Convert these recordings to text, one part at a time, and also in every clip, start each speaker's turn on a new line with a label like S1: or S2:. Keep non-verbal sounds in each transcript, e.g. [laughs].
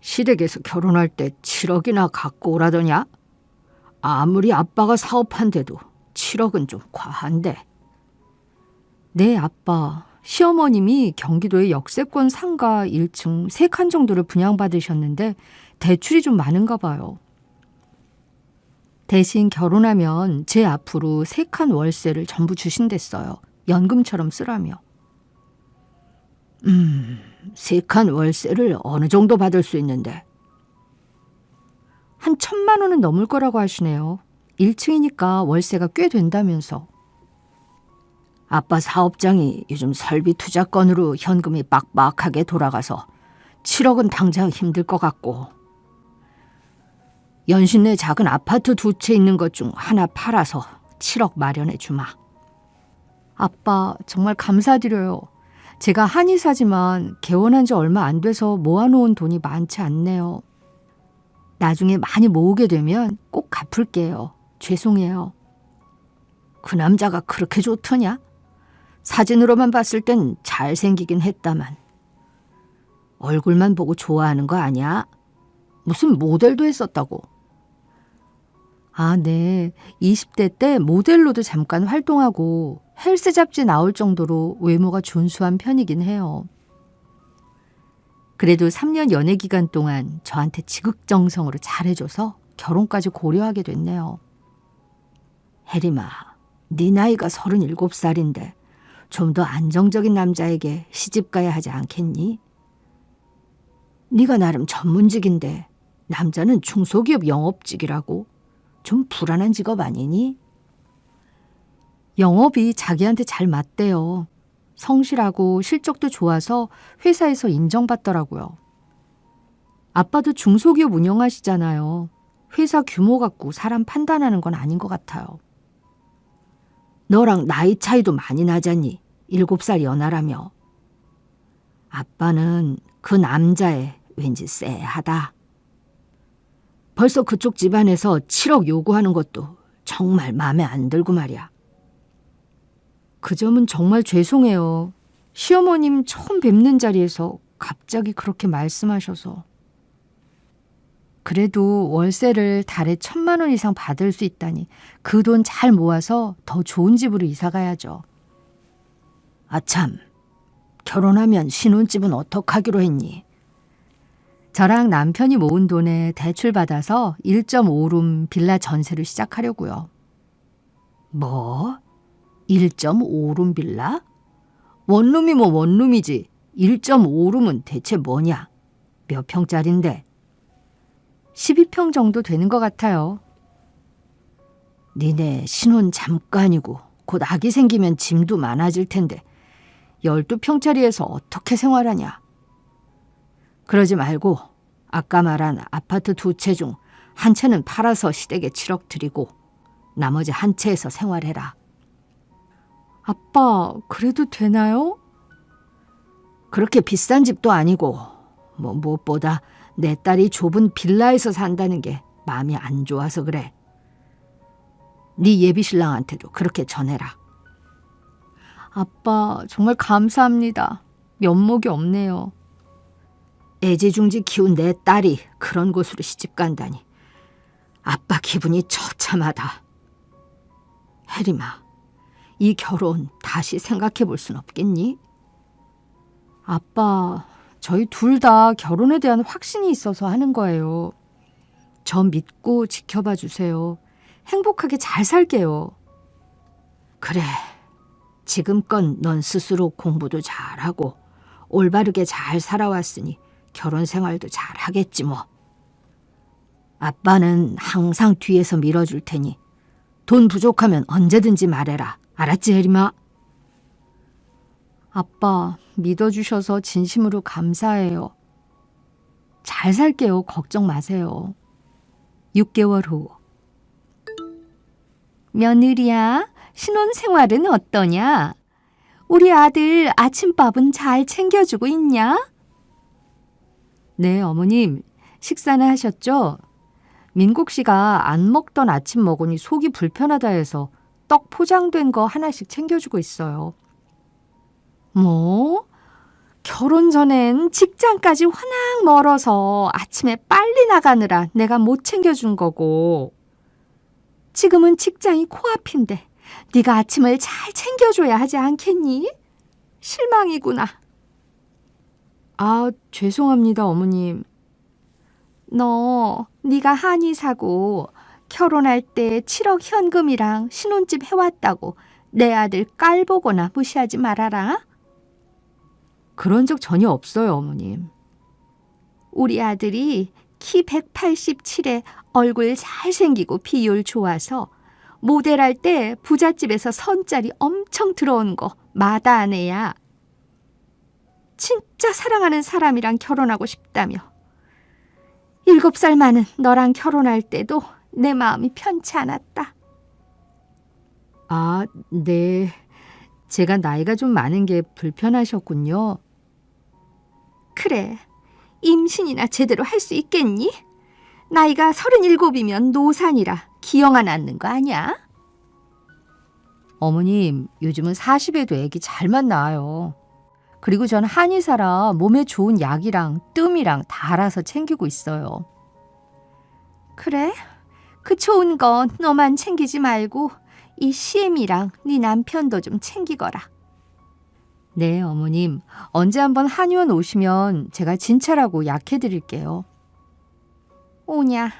S1: 시댁에서 결혼할 때 7억이나 갖고 오라더냐? 아무리 아빠가 사업한데도 7억은 좀 과한데. 네, 아빠. 시어머님이 경기도의 역세권 상가 1층 3칸 정도를 분양받으셨는데 대출이 좀 많은가 봐요. 대신 결혼하면 제 앞으로 3칸 월세를 전부 주신댔어요. 연금처럼 쓰라며. 음, 세칸 월세를 어느 정도 받을 수 있는데? 한 천만 원은 넘을 거라고 하시네요. 1층이니까 월세가 꽤 된다면서. 아빠 사업장이 요즘 설비 투자건으로 현금이 빡빡하게 돌아가서 7억은 당장 힘들 것 같고. 연신내 작은 아파트 두 채 있는 것 중 하나 팔아서 7억 마련해 주마. 아빠, 정말 감사드려요. 제가 한의사지만 개원한 지 얼마 안 돼서 모아놓은 돈이 많지 않네요. 나중에 많이 모으게 되면 꼭 갚을게요. 죄송해요. 그 남자가 그렇게 좋더냐? 사진으로만 봤을 땐 잘생기긴 했다만. 얼굴만 보고 좋아하는 거 아니야? 무슨 모델도 했었다고. 아, 네. 20대 때 모델로도 잠깐 활동하고 헬스 잡지 나올 정도로 외모가 준수한 편이긴 해요. 그래도 3년 연애 기간 동안 저한테 지극정성으로 잘해줘서 결혼까지 고려하게 됐네요. 혜림아, 네 나이가 37살인데 좀 더 안정적인 남자에게 시집 가야 하지 않겠니? 네가 나름 전문직인데 남자는 중소기업 영업직이라고 좀 불안한 직업 아니니? 영업이 자기한테 잘 맞대요. 성실하고 실적도 좋아서 회사에서 인정받더라고요. 아빠도 중소기업 운영하시잖아요. 회사 규모 갖고 사람 판단하는 건 아닌 것 같아요. 너랑 나이 차이도 많이 나잖니. 일곱 살 연하라며. 아빠는 그 남자애 왠지 쎄하다. 벌써 그쪽 집안에서 7억 요구하는 것도 정말 마음에 안 들고 말이야. 그 점은 정말 죄송해요. 시어머님 처음 뵙는 자리에서 갑자기 그렇게 말씀하셔서. 그래도 월세를 달에 천만 원 이상 받을 수 있다니 그 돈 잘 모아서 더 좋은 집으로 이사 가야죠. 아참, 결혼하면 신혼집은 어떡하기로 했니? 저랑 남편이 모은 돈에 대출 받아서 1.5룸 빌라 전세를 시작하려고요. 뭐? 1.5룸 빌라? 원룸이면 원룸이지. 1.5룸은 대체 뭐냐? 몇 평짜린데? 12평 정도 되는 것 같아요. 니네 신혼 잠깐이고 곧 아기 생기면 짐도 많아질 텐데 12평짜리에서 어떻게 생활하냐? 그러지 말고 아까 말한 아파트 두 채 중 한 채는 팔아서 시댁에 7억 드리고 나머지 한 채에서 생활해라. 아빠, 그래도 되나요? 그렇게 비싼 집도 아니고 뭐 무엇보다 내 딸이 좁은 빌라에서 산다는 게 마음이 안 좋아서 그래. 네 예비 신랑한테도 그렇게 전해라. 아빠, 정말 감사합니다. 면목이 없네요. 애지중지 키운 내 딸이 그런 곳으로 시집 간다니. 아빠 기분이 처참하다. 혜림아, 이 결혼 다시 생각해 볼 순 없겠니? 아빠, 저희 둘 다 결혼에 대한 확신이 있어서 하는 거예요. 저 믿고 지켜봐 주세요. 행복하게 잘 살게요. 그래. 지금껏 넌 스스로 공부도 잘하고 올바르게 잘 살아왔으니 결혼 생활도 잘 하겠지 뭐. 아빠는 항상 뒤에서 밀어줄 테니 돈 부족하면 언제든지 말해라. 알았지, 혜림아? 아빠, 믿어주셔서 진심으로 감사해요. 잘 살게요. 걱정 마세요. 6개월 후. 며느리야, 신혼 생활은 어떠냐? 우리 아들 아침밥은 잘 챙겨주고 있냐? 네, 어머님. 식사는 하셨죠? 민국 씨가 안 먹던 아침 먹으니 속이 불편하다 해서 떡 포장된 거 하나씩 챙겨주고 있어요. 뭐? 결혼 전엔 직장까지 워낙 멀어서 아침에 빨리 나가느라 내가 못 챙겨준 거고 지금은 직장이 코앞인데 네가 아침을 잘 챙겨줘야 하지 않겠니? 실망이구나. 아, 죄송합니다, 어머님. 너 네가 한의 사고 결혼할 때 7억 현금이랑 신혼집 해왔다고 내 아들 깔보거나 무시하지 말아라. 그런 적 전혀 없어요, 어머님. 우리 아들이 키 187에 얼굴 잘생기고 비율 좋아서 모델할 때 부잣집에서 선짜리 엄청 들어온 거 마다한 애야. 진짜 사랑하는 사람이랑 결혼하고 싶다며. 일곱 살 많은 너랑 결혼할 때도 내 마음이 편치 않았다. 아, 네. 제가 나이가 좀 많은 게 불편하셨군요. 그래. 임신이나 제대로 할 수 있겠니? 나이가 서른일곱이면 노산이라 기형아 낳는 거 아니야? 어머님, 요즘은 40에도 애기 잘만 낳아요. 그리고 전 한의사라 몸에 좋은 약이랑 뜸이랑 다 알아서 챙기고 있어요. 그래? 그 좋은 거 너만 챙기지 말고 이 시엠이랑 네 남편도 좀 챙기거라. 네, 어머님. 언제 한번 한의원 오시면 제가 진찰하고 약해 드릴게요. 오냐.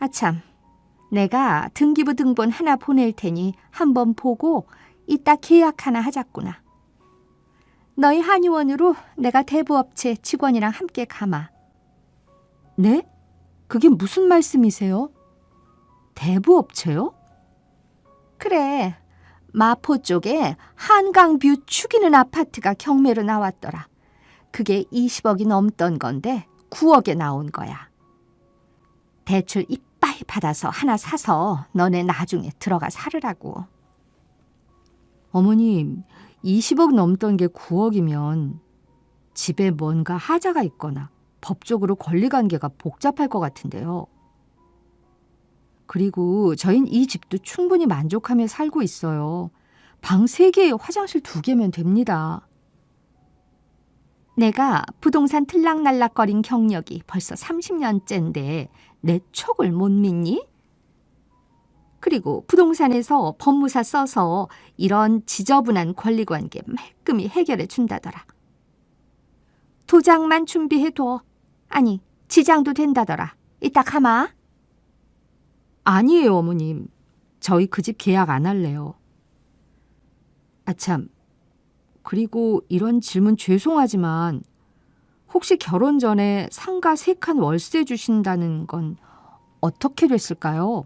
S1: 아참, 내가 등기부 등본 하나 보낼 테니 한번 보고 이따 계약 하나 하자꾸나. 너희 한의원으로 내가 대부업체 직원이랑 함께 가마. 네? 그게 무슨 말씀이세요? 대부업체요? 그래. 마포 쪽에 한강뷰 죽이는 아파트가 경매로 나왔더라. 그게 20억이 넘던 건데 9억에 나온 거야. 대출 이빠이 받아서 하나 사서 너네 나중에 들어가 살으라고. 어머님, 20억 넘던 게 9억이면 집에 뭔가 하자가 있거나 법적으로 권리관계가 복잡할 것 같은데요. 그리고 저흰 이 집도 충분히 만족하며 살고 있어요. 방 3개에 화장실 2개면 됩니다. 내가 부동산 틀락날락거린 경력이 벌써 30년째인데 내 촉을 못 믿니? 그리고 부동산에서 법무사 써서 이런 지저분한 권리관계 말끔히 해결해 준다더라. 도장만 준비해둬. 아니, 지장도 된다더라. 이따 가마. 아니에요, 어머님. 저희 그 집 계약 안 할래요. 아참. 그리고 이런 질문 죄송하지만 혹시 결혼 전에 상가 세 칸 월세 주신다는 건 어떻게 됐을까요?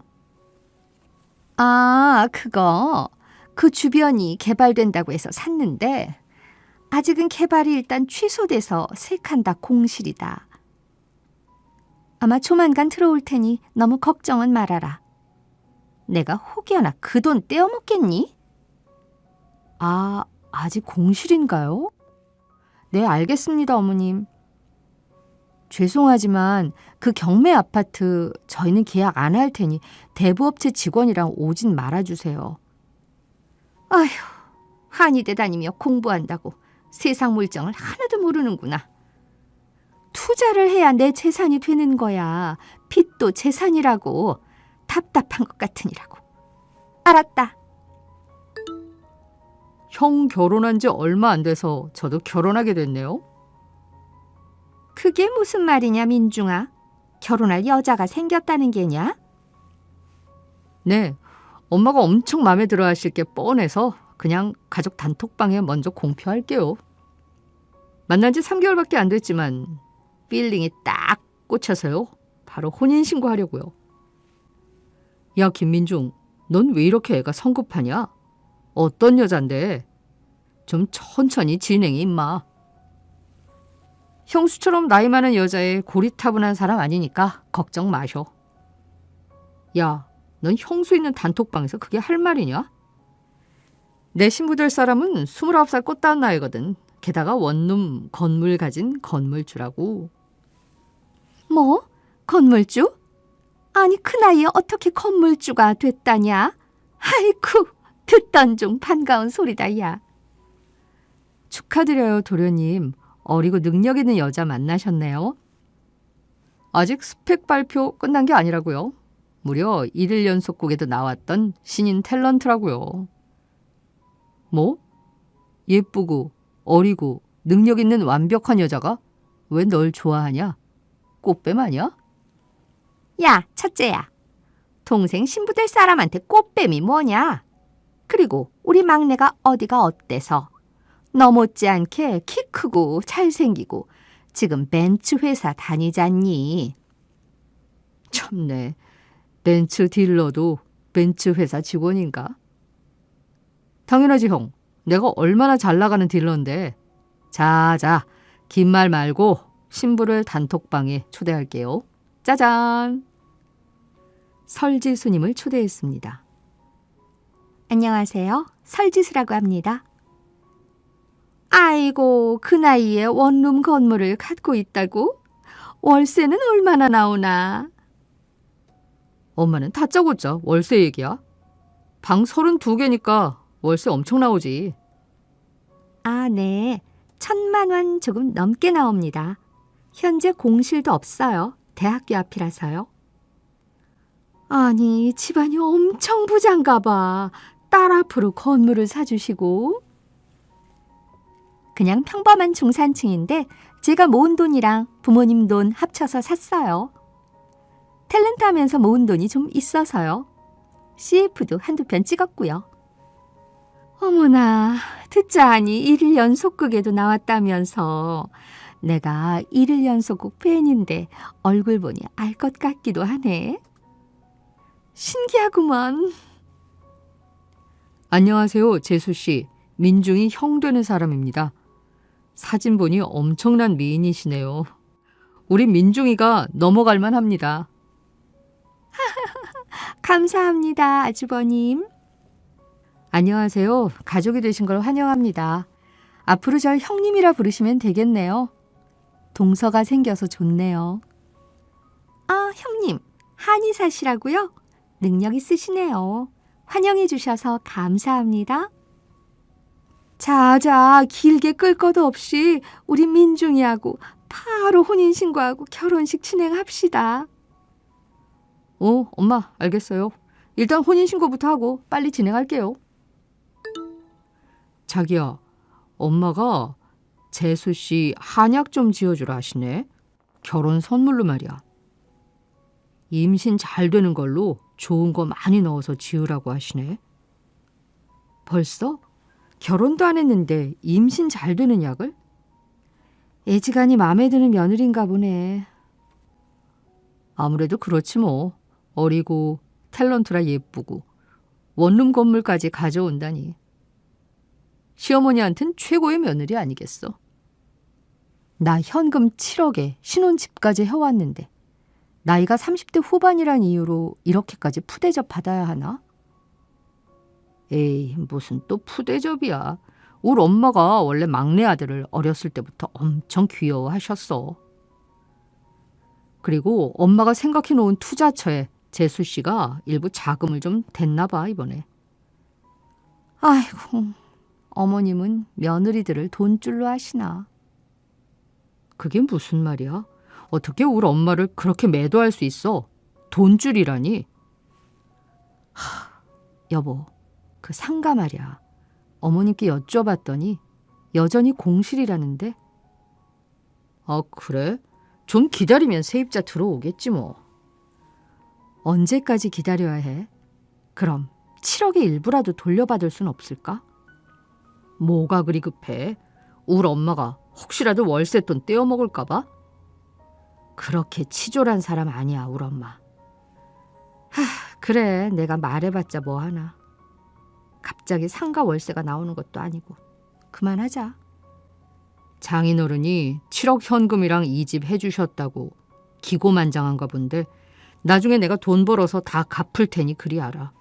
S1: 아, 그거. 그 주변이 개발된다고 해서 샀는데 아직은 개발이 일단 취소돼서 세 칸 다 공실이다. 아마 조만간 들어올 테니 너무 걱정은 말아라. 내가 혹여나 그 돈 떼어먹겠니? 아, 아직 공실인가요? 네, 알겠습니다, 어머님. 죄송하지만 그 경매 아파트 저희는 계약 안 할 테니 대부업체 직원이랑 오진 말아주세요. 아휴, 한의대 다니며 공부한다고 세상 물정을 하나도 모르는구나. 투자를 해야 내 재산이 되는 거야. 빚도 재산이라고. 답답한 것 같으니라고. 알았다. 형 결혼한 지 얼마 안 돼서 저도 결혼하게 됐네요. 그게 무슨 말이냐, 민중아? 결혼할 여자가 생겼다는 게냐? 네, 엄마가 엄청 마음에 들어 하실 게 뻔해서 그냥 가족 단톡방에 먼저 공표할게요. 만난 지 3개월밖에 안 됐지만 필링이 딱 꽂혀서요. 바로 혼인신고 하려고요. 야, 김민중, 넌 왜 이렇게 애가 성급하냐? 어떤 여잔데? 좀 천천히 진행이 임마. 형수처럼 나이 많은 여자에 고리타분한 사람 아니니까 걱정 마셔. 야, 넌 형수 있는 단톡방에서 그게 할 말이냐? 내 신부 될 사람은 29살 꽃다운 나이거든. 게다가 원룸 건물 가진 건물주라고. 뭐? 건물주? 아니 그 나이에 어떻게 건물주가 됐다냐? 아이쿠 듣던 중 반가운 소리다 야. 축하드려요, 도련님. 어리고 능력 있는 여자 만나셨네요. 아직 스펙 발표 끝난 게 아니라고요. 무려 1일 연속곡에도 나왔던 신인 탤런트라고요. 뭐? 예쁘고 어리고 능력 있는 완벽한 여자가 왜 널 좋아하냐? 꽃뱀 아니야?
S2: 야, 첫째야. 동생 신부 될 사람한테 꽃뱀이 뭐냐? 그리고 우리 막내가 어디가 어때서? 너 못지않게 키 크고 잘생기고 지금 벤츠 회사 다니잖니.
S1: 참네. 벤츠 딜러도 벤츠 회사 직원인가? 당연하지 형. 내가 얼마나 잘 나가는 딜러인데. 자, 자. 긴 말 말고 신부를 단톡방에 초대할게요. 짜잔. 설지수님을 초대했습니다.
S2: 안녕하세요. 설지수라고 합니다. 아이고, 그 나이에 원룸 건물을 갖고 있다고? 월세는 얼마나 나오나?
S1: 엄마는 다짜고짜 월세 얘기야. 방 32개니까 월세 엄청 나오지.
S2: 아, 네. 천만 원 조금 넘게 나옵니다. 현재 공실도 없어요. 대학교 앞이라서요. 아니, 집안이 엄청 부자인가 봐. 딸 앞으로 건물을 사주시고. 그냥 평범한 중산층인데 제가 모은 돈이랑 부모님 돈 합쳐서 샀어요. 탤런트 하면서 모은 돈이 좀 있어서요. CF도 한두 편 찍었고요. 어머나, 듣자 하니 일일 연속극에도 나왔다면서 내가 일일 연속극 팬인데 얼굴 보니 알 것 같기도 하네. 신기하구먼.
S1: 안녕하세요, 재수 씨. 민중이 형 되는 사람입니다. 사진 보니 엄청난 미인이시네요. 우리 민중이가 넘어갈 만합니다. [laughs]
S2: 감사합니다, 아주버님.
S1: 안녕하세요. 가족이 되신 걸 환영합니다. 앞으로 절 형님이라 부르시면 되겠네요. 동서가 생겨서 좋네요.
S2: 아, 형님, 한의사시라고요? 능력 있으시네요. 환영해 주셔서 감사합니다.
S1: 자 자, 길게 끌 것도 없이 우리 민중이하고 바로 혼인신고하고 결혼식 진행합시다. 어, 엄마, 알겠어요. 일단 혼인신고부터 하고 빨리 진행할게요. 자기야, 엄마가 재수 씨 한약 좀 지어주라 하시네. 결혼 선물로 말이야. 임신 잘 되는 걸로 좋은 거 많이 넣어서 지으라고 하시네. 벌써? 결혼도 안 했는데 임신 잘 되는 약을? 애지간히 마음에 드는 며느리인가 보네. 아무래도 그렇지 뭐. 어리고 탤런트라 예쁘고 원룸 건물까지 가져온다니. 시어머니한텐 최고의 며느리 아니겠어. 나 현금 7억에 신혼집까지 해왔는데 나이가 30대 후반이란 이유로 이렇게까지 푸대접 받아야 하나? 에이, 무슨 또 푸대접이야. 우리 엄마가 원래 막내 아들을 어렸을 때부터 엄청 귀여워하셨어. 그리고 엄마가 생각해 놓은 투자처에 재수 씨가 일부 자금을 좀 댔나 봐, 이번에. 아이고, 어머님은 며느리들을 돈줄로 하시나. 그게 무슨 말이야? 어떻게 우리 엄마를 그렇게 매도할 수 있어? 돈줄이라니? 하, 여보, 그 상가 말이야. 어머님께 여쭤봤더니 여전히 공실이라는데. 아, 그래? 좀 기다리면 세입자 들어오겠지 뭐. 언제까지 기다려야 해? 그럼 7억의 일부라도 돌려받을 순 없을까? 뭐가 그리 급해? 우리 엄마가 혹시라도 월세 돈 떼어 먹을까 봐? 그렇게 치졸한 사람 아니야, 우리 엄마. 하, 그래, 내가 말해봤자 뭐 하나. 갑자기 상가 월세가 나오는 것도 아니고. 그만하자. 장인어른이 7억 현금이랑 이 집 해주셨다고 기고만장한가 본데 나중에 내가 돈 벌어서 다 갚을 테니 그리 알아.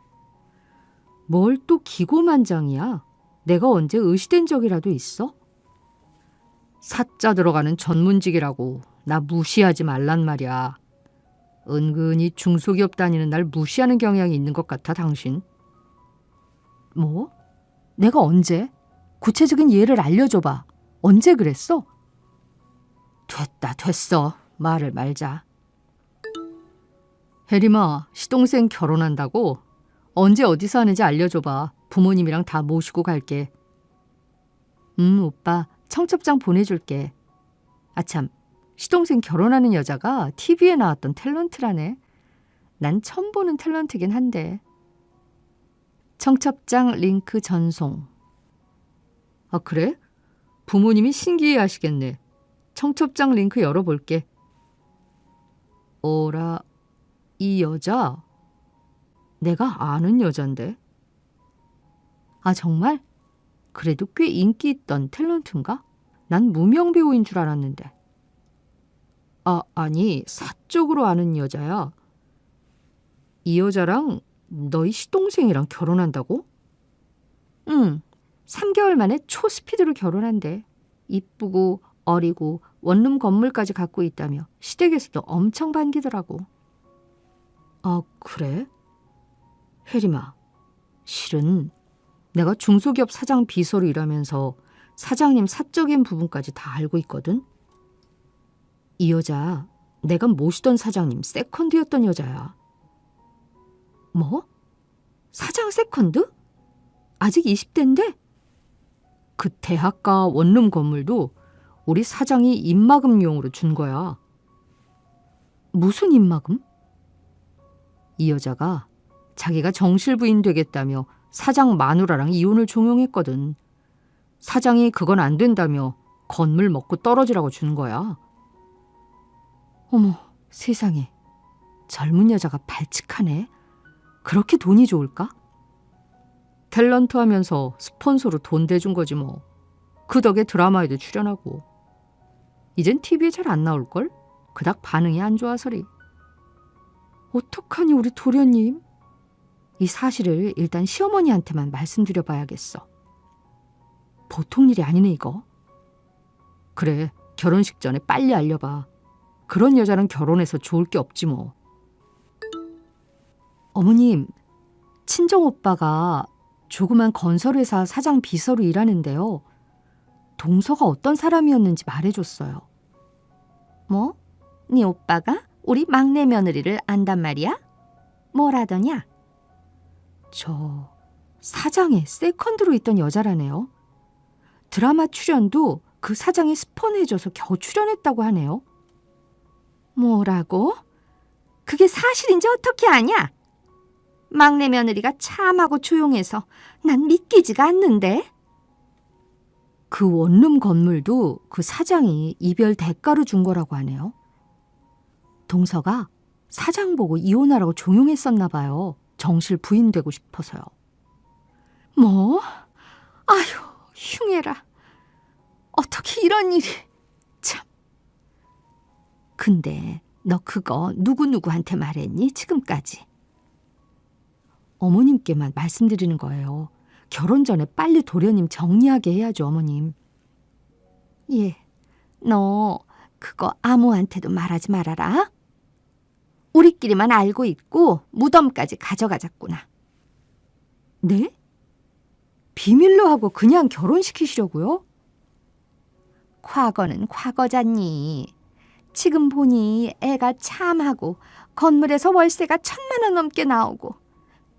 S1: 뭘 또 기고만장이야? 내가 언제 의시된 적이라도 있어? 사자 들어가는 전문직이라고 나 무시하지 말란 말이야. 은근히 중소기업 다니는 날 무시하는 경향이 있는 것 같아 당신. 뭐? 내가 언제? 구체적인 예를 알려줘봐. 언제 그랬어? 됐다, 됐어. 말을 말자. 혜림아, 시동생 결혼한다고? 언제 어디서 하는지 알려줘봐. 부모님이랑 다 모시고 갈게. 음, 오빠, 청첩장 보내줄게. 아참, 시동생 결혼하는 여자가 TV에 나왔던 탤런트라네. 난 처음 보는 탤런트긴 한데. 청첩장 링크 전송. 아, 그래? 부모님이 신기해 하시겠네. 청첩장 링크 열어볼게. 어라, 이 여자? 내가 아는 여잔데. 아, 정말? 그래도 꽤 인기 있던 탤런트인가? 난 무명 배우인 줄 알았는데. 아, 아니, 사적으로 아는 여자야. 이 여자랑 너희 시동생이랑 결혼한다고? 응. 3개월 만에 초스피드로 결혼한대. 이쁘고 어리고 원룸 건물까지 갖고 있다며 시댁에서도 엄청 반기더라고. 아, 그래? 혜림아, 실은 내가 중소기업 사장 비서로 일하면서 사장님 사적인 부분까지 다 알고 있거든. 이 여자 내가 모시던 사장님 세컨드였던 여자야. 뭐? 사장 세컨드? 아직 20대인데? 그 대학가 원룸 건물도 우리 사장이 입마금용으로 준 거야. 무슨 입마금? 이 여자가 자기가 정실 부인 되겠다며 사장 마누라랑 이혼을 종용했거든. 사장이 그건 안 된다며 건물 먹고 떨어지라고 준 거야. 어머, 세상에. 젊은 여자가 발칙하네. 그렇게 돈이 좋을까? 탤런트 하면서 스폰서로 돈 대준 거지 뭐. 그 덕에 드라마에도 출연하고. 이젠 TV에 잘 안 나올걸? 그닥 반응이 안 좋아서리. 어떡하니 우리 도련님? 이 사실을 일단 시어머니한테만 말씀드려 봐야겠어. 보통 일이 아니네 이거. 그래 결혼식 전에 빨리 알려봐. 그런 여자랑 결혼해서 좋을 게 없지 뭐. 어머님, 친정 오빠가 조그만 건설회사 사장 비서로 일하는데요. 동서가 어떤 사람이었는지 말해줬어요.
S2: 뭐? 네 오빠가 우리 막내 며느리를 안단 말이야? 뭐라더냐?
S1: 저 사장에 세컨드로 있던 여자라네요. 드라마 출연도 그 사장이 스폰해줘서 겨우 출연했다고 하네요.
S2: 뭐라고? 그게 사실인지 어떻게 아냐? 막내 며느리가 참하고 조용해서 난 믿기지가 않는데.
S1: 그 원룸 건물도 그 사장이 이별 대가로 준 거라고 하네요. 동서가 사장 보고 이혼하라고 종용했었나 봐요. 정실 부인 되고 싶어서요.
S2: 뭐? 아휴, 흉해라. 어떻게 이런 일이... 참.
S1: 근데 너 그거 누구누구한테 말했니? 지금까지. 어머님께만 말씀드리는 거예요. 결혼 전에 빨리 도련님 정리하게 해야죠, 어머님.
S2: 예, 너 그거 아무한테도 말하지 말아라. 우리끼리만 알고 있고 무덤까지 가져가자꾸나.
S1: 네? 비밀로 하고 그냥 결혼시키시려고요?
S2: 과거는 과거잖니. 지금 보니 애가 참하고 건물에서 월세가 천만 원 넘게 나오고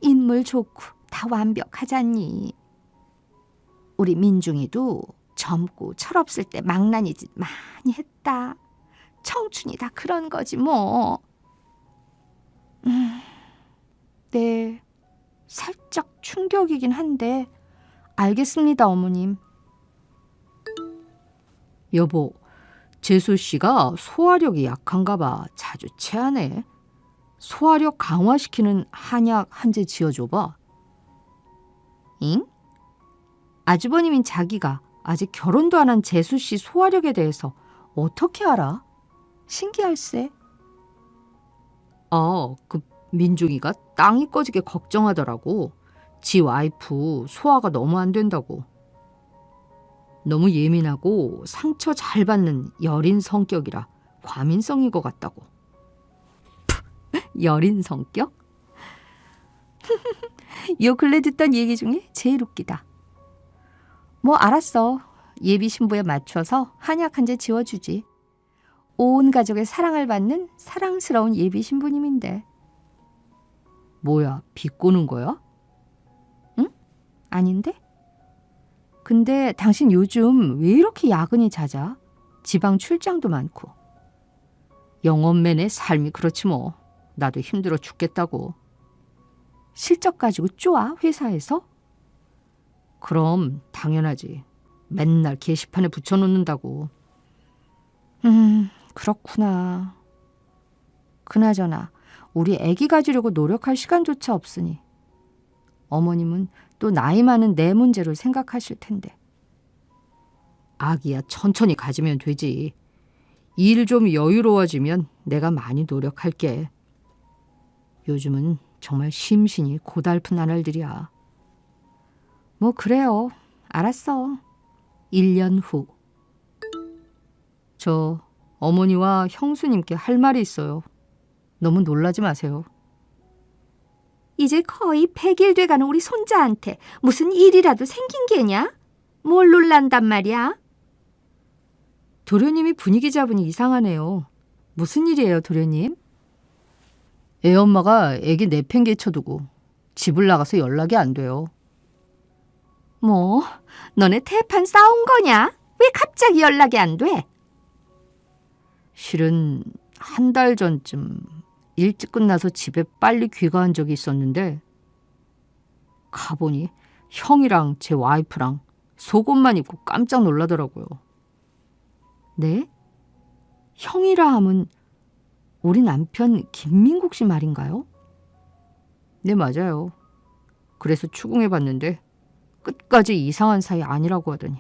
S2: 인물 좋고 다 완벽하잖니. 우리 민중이도 젊고 철없을 때 망나니 짓 많이 했다. 청춘이 다 그런 거지 뭐. 음, 네, 살짝 충격이긴 한데 알겠습니다 어머님.
S1: 여보, 재수 씨가 소화력이 약한가 봐. 자주 체하네. 소화력 강화시키는 한약 한 제 지어줘 봐.
S2: 잉?
S1: 아주버님인 자기가 아직 결혼도 안 한 재수 씨 소화력에 대해서 어떻게 알아? 신기할세. 아, 그 민중이가 땅이 꺼지게 걱정하더라고. 지 와이프 소화가 너무 안 된다고. 너무 예민하고 상처 잘 받는 여린 성격이라 과민성인 것 같다고. [laughs] 여린 성격? [laughs] 요 근래 듣던 얘기 중에 제일 웃기다.
S2: 뭐 알았어. 예비 신부에 맞춰서 한약 한 제 지워주지. 온 가족의 사랑을 받는 사랑스러운 예비 신부님인데.
S1: 뭐야, 비꼬는 거야?
S2: 아닌데? 근데 당신 요즘 왜 이렇게 야근이 잦아? 지방 출장도 많고.
S1: 영업맨의 삶이 그렇지 뭐. 나도 힘들어 죽겠다고.
S2: 실적 가지고 쪼아 회사에서?
S1: 그럼 당연하지. 맨날 게시판에 붙여놓는다고.
S2: 음, 그렇구나. 그나저나 우리 아기 가지려고 노력할 시간조차 없으니 어머님은 또 나이 많은 내 문제를 생각하실 텐데.
S1: 아기야 천천히 가지면 되지. 일 좀 여유로워지면 내가 많이 노력할게. 요즘은 정말 심신이 고달픈 나날들이야.
S2: 뭐 그래요. 알았어.
S1: 1년 후. 저 어머니와 형수님께 할 말이 있어요. 너무 놀라지 마세요.
S2: 이제 거의 100일 돼가는 우리 손자한테 무슨 일이라도 생긴 게냐? 뭘 놀란단 말이야?
S1: 도련님이 분위기 잡으니 이상하네요. 무슨 일이에요, 도련님? 애 엄마가 애기 내팽개쳐두고 집을 나가서 연락이 안 돼요.
S2: 뭐, 너네 태판 싸운 거냐? 왜 갑자기 연락이 안 돼?
S1: 실은 한 달 전쯤 일찍 끝나서 집에 빨리 귀가한 적이 있었는데 가보니 형이랑 제 와이프랑 속옷만 입고 깜짝 놀라더라고요.
S2: 네? 형이라 함은 우리 남편 김민국 씨 말인가요?
S1: 네, 맞아요. 그래서 추궁해 봤는데 끝까지 이상한 사이 아니라고 하더니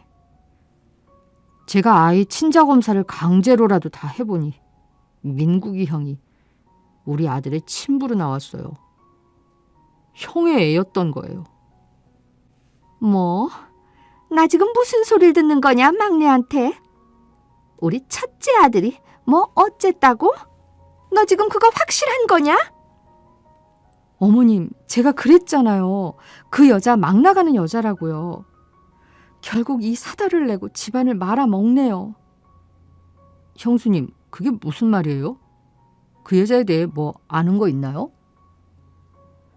S1: 제가 아이 친자 검사를 강제로라도 다 해보니 민국이 형이 우리 아들의 친부로 나왔어요. 형의 애였던 거예요.
S2: 뭐, 나 지금 무슨 소리를 듣는 거냐, 막내한테? 우리 첫째 아들이 뭐 어쨌다고? 너 지금 그거 확실한 거냐?
S1: 어머님, 제가 그랬잖아요. 그 여자 막 나가는 여자라고요. 결국 이 사달을 내고 집안을 말아먹네요. 형수님, 그게 무슨 말이에요? 그 여자에 대해 뭐 아는 거 있나요?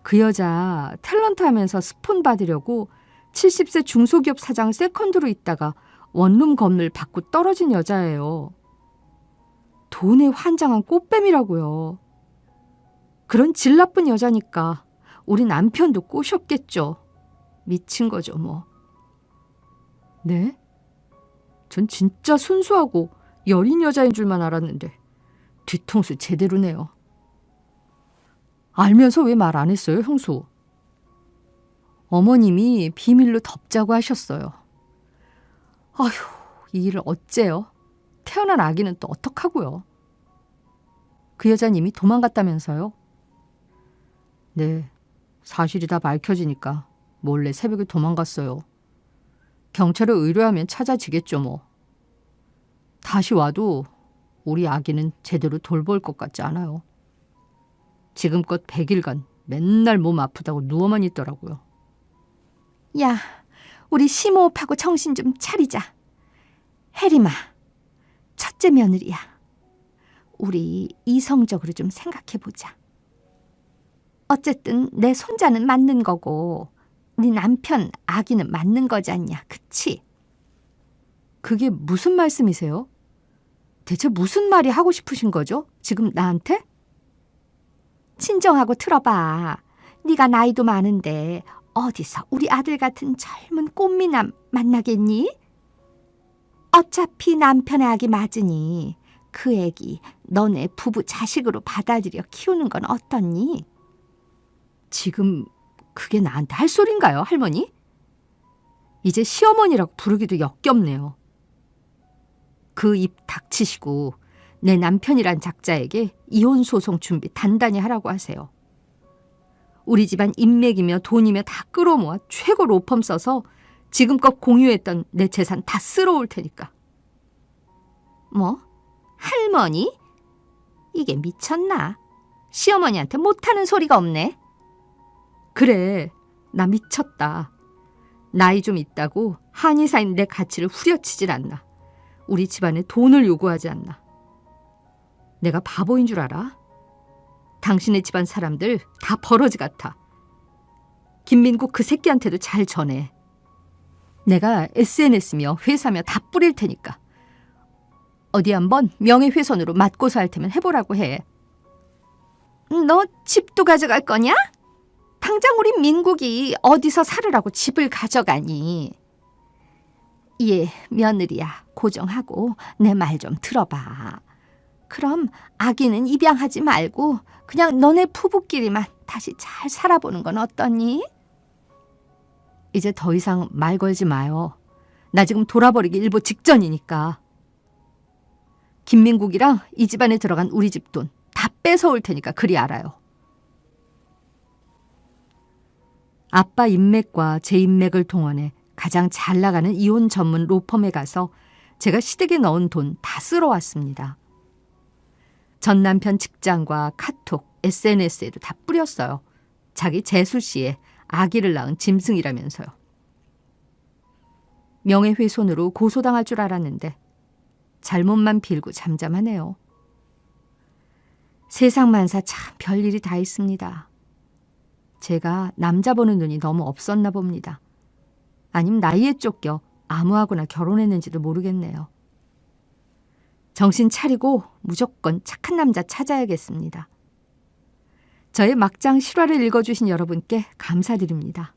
S1: 그 여자 탤런트 하면서 스폰 받으려고 70세 중소기업 사장 세컨드로 있다가 원룸 건물 받고 떨어진 여자예요. 돈에 환장한 꽃뱀이라고요. 그런 질 나쁜 여자니까 우리 남편도 꼬셨겠죠. 미친 거죠, 뭐. 네? 전 진짜 순수하고 여린 여자인 줄만 알았는데 뒤통수 제대로네요. 알면서 왜 말 안 했어요, 형수? 어머님이 비밀로 덮자고 하셨어요. 아휴, 이 일을 어째요? 태어난 아기는 또 어떡하고요? 그 여자님이 도망갔다면서요? 네, 사실이 다 밝혀지니까 몰래 새벽에 도망갔어요. 경찰에 의뢰하면 찾아지겠죠, 뭐. 다시 와도 우리 아기는 제대로 돌볼 것 같지 않아요. 지금껏 100일간 맨날 몸 아프다고 누워만 있더라고요.
S2: 야, 우리 심호흡하고 정신 좀 차리자. 혜림아, 첫째 며느리야. 우리 이성적으로 좀 생각해 보자. 어쨌든 내 손자는 맞는 거고 네 남편 아기는 맞는 거지 않냐, 그치?
S1: 그게 무슨 말씀이세요? 대체 무슨 말이 하고 싶으신 거죠? 지금 나한테?
S2: 친정하고 틀어봐. 네가 나이도 많은데 어디서 우리 아들 같은 젊은 꽃미남 만나겠니? 어차피 남편의 아기 맞으니 그 애기 너네 부부 자식으로 받아들여 키우는 건 어떻니?
S1: 지금 그게 나한테 할 소린가요, 할머니? 이제 시어머니라고 부르기도 역겹네요. 그 입 닥치시고 내 남편이란 작자에게 이혼 소송 준비 단단히 하라고 하세요. 우리 집안 인맥이며 돈이며 다 끌어모아 최고 로펌 써서 지금껏 공유했던 내 재산 다 쓸어올 테니까.
S2: 뭐? 할머니? 이게 미쳤나? 시어머니한테 못하는 소리가 없네.
S1: 그래, 나 미쳤다. 나이 좀 있다고 한의사인 내 가치를 후려치질 않나. 우리 집안에 돈을 요구하지 않나. 내가 바보인 줄 알아? 당신의 집안 사람들 다 버러지 같아. 김민국 그 새끼한테도 잘 전해. 내가 SNS며 회사며 다 뿌릴 테니까. 어디 한번 명예훼손으로 맞고서 할 테면 해보라고 해.
S2: 너 집도 가져갈 거냐? 당장 우리 민국이 어디서 살으라고 집을 가져가니? 예, 며느리야, 고정하고 내 말 좀 들어봐. 그럼 아기는 입양하지 말고 그냥 너네 부부끼리만 다시 잘 살아보는 건 어떠니?
S1: 이제 더 이상 말 걸지 마요. 나 지금 돌아버리기 일보 직전이니까. 김민국이랑 이 집안에 들어간 우리 집 돈 다 뺏어올 테니까 그리 알아요. 아빠 인맥과 제 인맥을 동원해 가장 잘 나가는 이혼 전문 로펌에 가서 제가 시댁에 넣은 돈 다 쓸어왔습니다. 전 남편 직장과 카톡, SNS에도 다 뿌렸어요. 자기 재수 씨에 아기를 낳은 짐승이라면서요. 명예훼손으로 고소당할 줄 알았는데 잘못만 빌고 잠잠하네요. 세상 만사 참 별일이 다 있습니다. 제가 남자 보는 눈이 너무 없었나 봅니다. 아님 나이에 쫓겨 아무하고나 결혼했는지도 모르겠네요. 정신 차리고 무조건 착한 남자 찾아야겠습니다. 저의 막장 실화를 읽어주신 여러분께 감사드립니다.